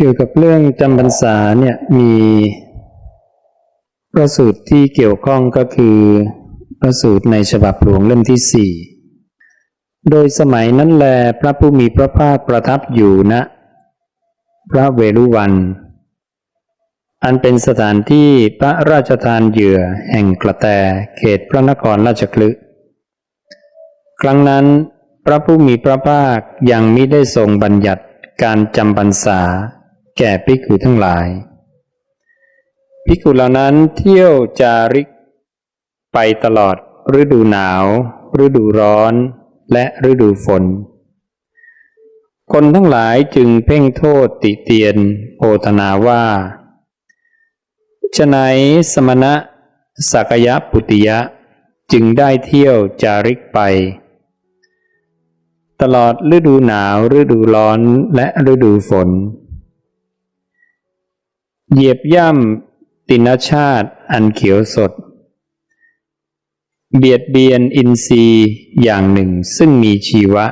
เกี่ยวกับเรื่องจำพรรษาเนี่ยมีพระสูตรที่เกี่ยวข้องก็คือพระสูตรในฉบับหลวงเล่มที่สี่โดยสมัยนั้นแลพระผู้มีพระภาคประทับอยู่ณพระเวรุวัน อันเป็นสถานที่พระราชทานเหยื่อแห่งกระแตเขตพระนครราชคลึครั้งนั้นพระผู้มีพระภาคยังมิได้ทรงบัญญัติการจำพรรษา แก่ภิกขุทั้งหลาย ภิกขุเหล่านั้นเที่ยวจาริกไปตลอดฤดูหนาว ฤดูร้อน และฤดูฝน คนทั้งหลายจึงเพ่งโทษติเตียนโพธนาว่าฉไนสมณะสักยะปุติยะจึงได้เที่ยวจาริกไป ตลอดฤดูหนาวฤดูร้อนและฤดูฝน เหยียบย่ำตินชาติอันเขียวสด เบียดเบียนอินทรีย์อย่างหนึ่งซึ่งมีชีวะ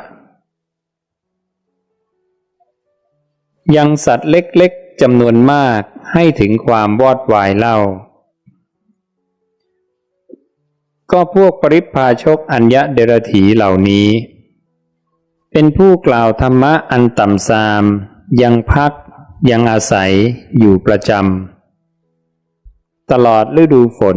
ยังสัตว์เล็กๆจำนวนมากให้ถึงความวอดวายเล่า ก็พวกปริพาชกอัญญะเดรถีเหล่านี้ เป็นผู้กล่าวธรรมะอันต่ำซาม ยังพัก ยังอาศัยอยู่ประจำตลอดฤดูฝน